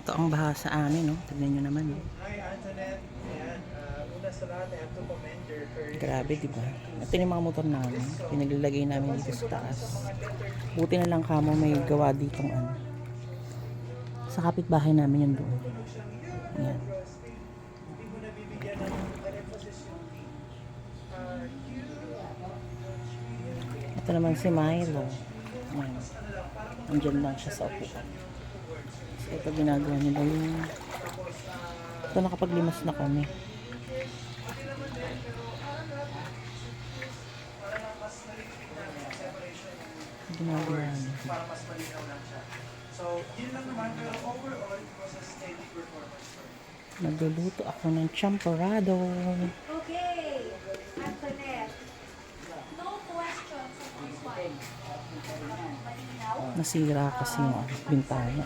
Ito ang baha sa amin, no? Tignan nyo naman, no? Hi, Antoinette. Ayan, uh, una sa lahat, I have to commend your courage. Grabe, di ba? Ito yung mga motor namin. Pinaglalagay namin dito sa taas. Buti na lang kamo may gawa ditong ano. Sa kapitbahay namin yan doon. Yan. Hindi mo nabibigyan ng emphasis yung uh, Ito naman si Milo. Yan. Andyan lang siya sa upuan. Ito ginagawa nila yung... Ito nakapaglimas na kami. Ginagawa nila. So, yun lang naman, pero overall, it was a steady performance for me. Nagluluto ako ng champorado. Okay, Antoinette. No questions on this one. Nasira kasi yung bintana.